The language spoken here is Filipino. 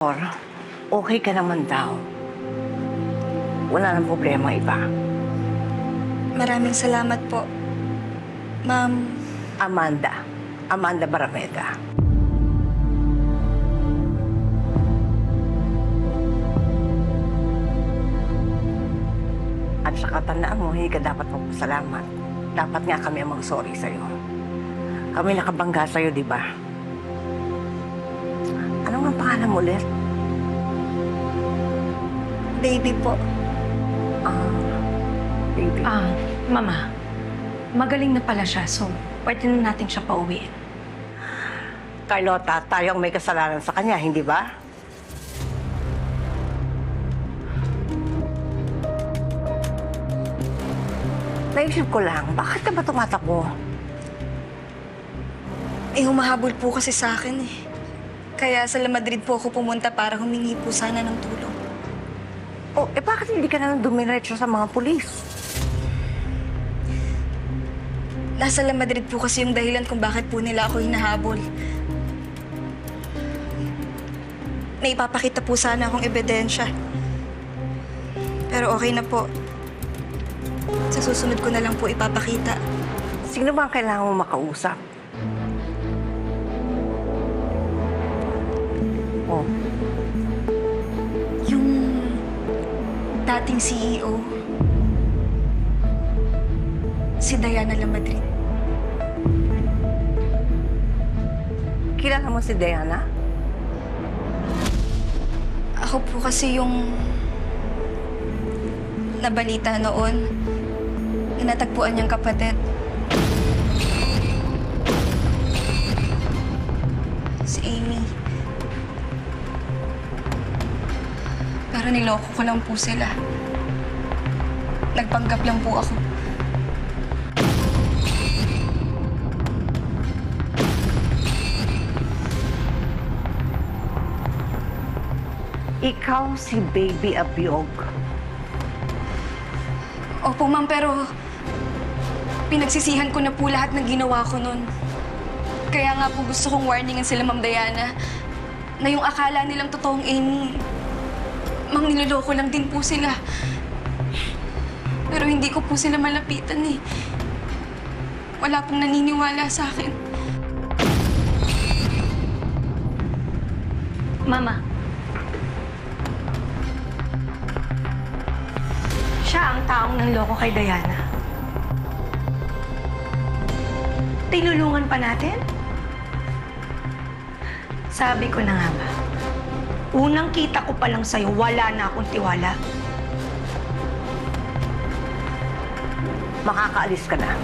Or, okay ka naman daw. Wala nang problema iba. Maraming salamat po. Ma'am, Amanda. Amanda Barameda. At saka tandaan mo, hindi ka dapat magpasalamat. Dapat nga kami ang mag-sorry sa'yo. Kami nakabangga sa'yo, di ba? Mo ulit? baby po. Ah, baby. Ah, mama, magaling na pala siya, so pwede na natin siya pauwiin. Carlota, tayo ang may kasalanan sa kanya, hindi ba? Naisip ko lang, bakit ka ba tumatakbo? Eh, humahabol po kasi sa akin eh. Kaya sa La Madrid po ako pumunta para humingi po sana ng tulong. Oh, eh bakit hindi ka na lang dumiretso sa mga pulis? Nasa La Madrid po kasi yung dahilan kung bakit po nila ako hinahabol. May ipapakita po sana akong ebidensya. Pero okay na po. Sa susunod ko na lang po ipapakita. Sino ba ang kailangan mo makausap? Oh, Yung dating CEO, si Diana La Madrid. kilala mo si Diana? Ako po kasi yung nabalita noon. Inatagpuan niyang kapatid. Si Amy. Pero niloko ko lang po sila. Nagpanggap lang po ako. Ikaw si Baby Abiog. Opo, ma'am, pero pinagsisihan ko na po lahat ng ginawa ko noon. Kaya nga po gusto kong warningan sila, Ma'am Diana, na yung akala nilang totoong Amy, mang niloloko lang din po sila. Pero hindi ko po sila malapitan eh. Wala pong naniniwala sa akin. Mama. Siya ang taong nanloko kay Diana. Tinulungan pa natin? Sabi ko na nga ba, unang kita ko pa lang sa'yo, wala na akong tiwala. Makakaalis ka na.